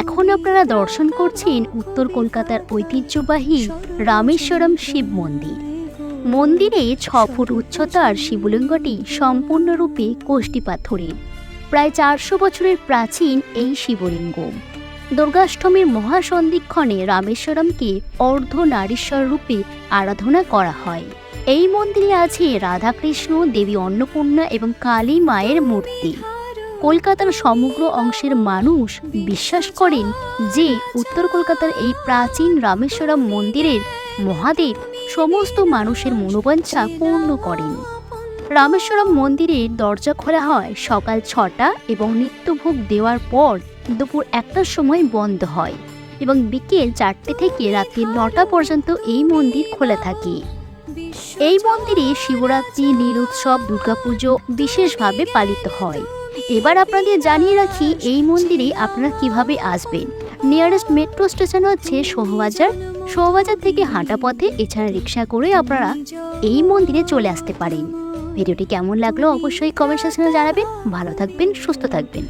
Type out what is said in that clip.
এখন আপনারা দর্শন করছেন উত্তর কলকাতার ঐতিহ্যবাহী রামেশ্বরম শিব মন্দির। মন্দিরে ছ ফুট উচ্চতার শিবলিঙ্গটি সম্পূর্ণরূপে কোষ্ঠী পাথরের। প্রায় চারশো বছরের প্রাচীন এই শিবলিঙ্গ। দুর্গাষ্টমীর মহাসন্ধিক্ষণে রামেশ্বরমকে অর্ধ নারীশ্বর রূপে আরাধনা করা হয়। এই মন্দিরে আছে রাধাকৃষ্ণ, দেবী অন্নপূর্ণা এবং কালী মায়ের মূর্তি। কলকাতার সমগ্র অংশের মানুষ বিশ্বাস করেন যে উত্তর কলকাতার এই প্রাচীন রামেশ্বরম মন্দিরের মহাদেব সমস্ত মানুষের মনোবাঞ্ছা পূর্ণ করেন। রামেশ্বরম মন্দিরের দরজা খোলা হয় সকাল ছটা এবং নিত্যভোগ দেওয়ার পর দুপুর একটার সময় বন্ধ হয় এবং বিকেল চারটে থেকে রাত্রি নটা পর্যন্ত এই মন্দির খোলা থাকে। এই মন্দিরে শিবরাত্রি, নীল উৎসব, দুর্গাপুজো বিশেষভাবে পালিত হয়। এবার আপনাদের জানিয়ে রাখি, এই মন্দিরে আপনারা কীভাবে আসবেন। নিয়ারেস্ট মেট্রো স্টেশন হচ্ছে শোহবাজার শোহবাজার থেকে হাঁটা পথে এছাড়া রিক্সা করে আপনারা এই মন্দিরে চলে আসতে পারেন। ভিডিওটি কেমন লাগল অবশ্যই কমেন্ট সেকশনে জানাবেন। ভালো থাকবেন, সুস্থ থাকবেন।